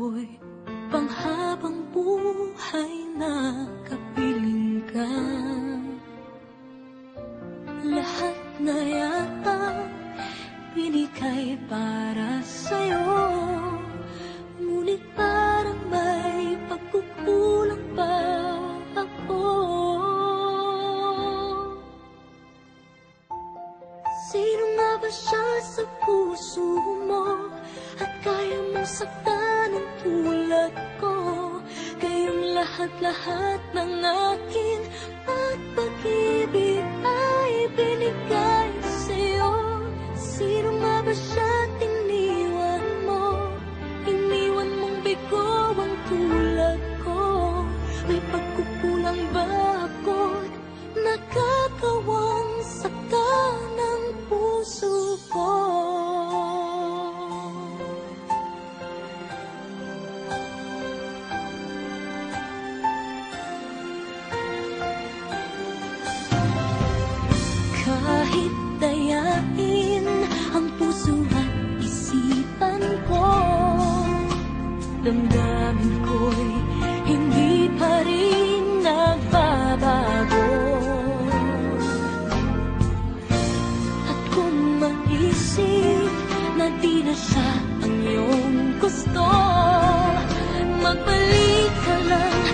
ko'y panghabang buhay na kapiling ka. Lahat na yata binigay para sa'yo. Ngunit parang may pagkukulang pa ako. Sino nga ba siya sa puso mo? At kaya mong saktan lahat-lahat ng akin At pag-ibig ay binigay sa'yo. Sino nga ba siya Kahit ang puso at ko Damdamin ko'y hindi pa rin nagbabago. At kung na di ang iyong gusto Magbalik ka lang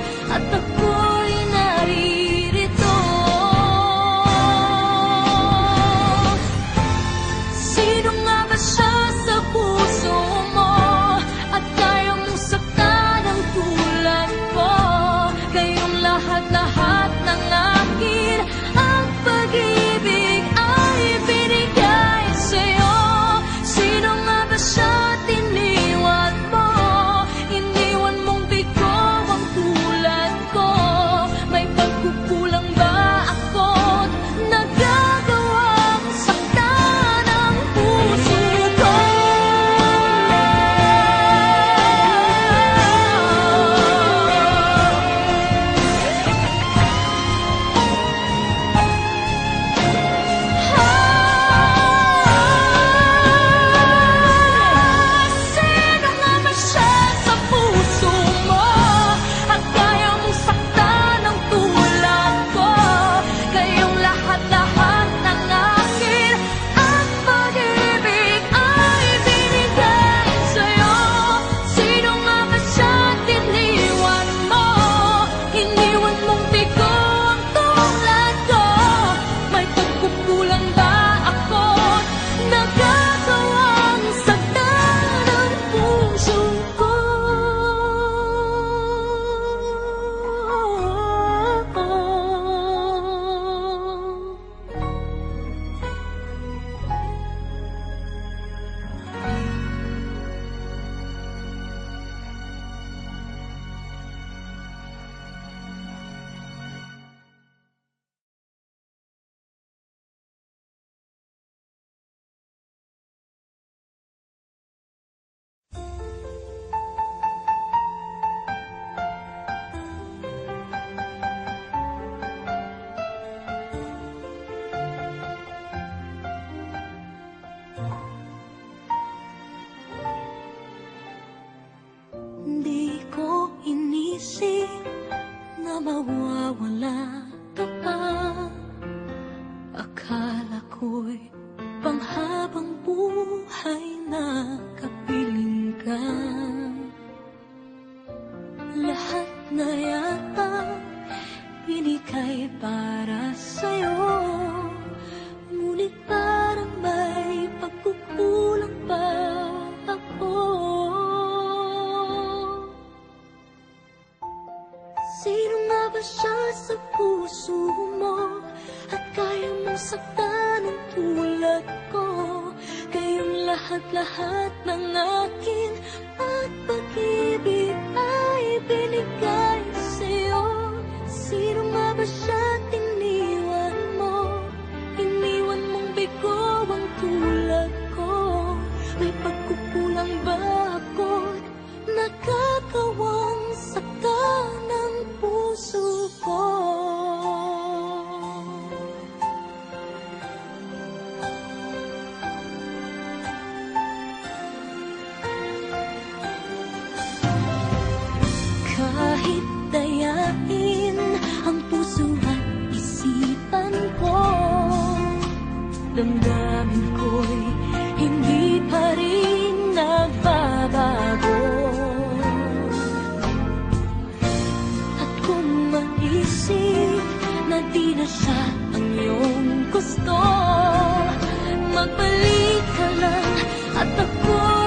na mawawala ka pa lahat-lahat ng akin At pag-ibig ay binigay sa'yo. Sino nga ba siya damdamin ko'y hindi pa rin At kung maisip na di ang iyong gusto Magbalik ka lang at ako'y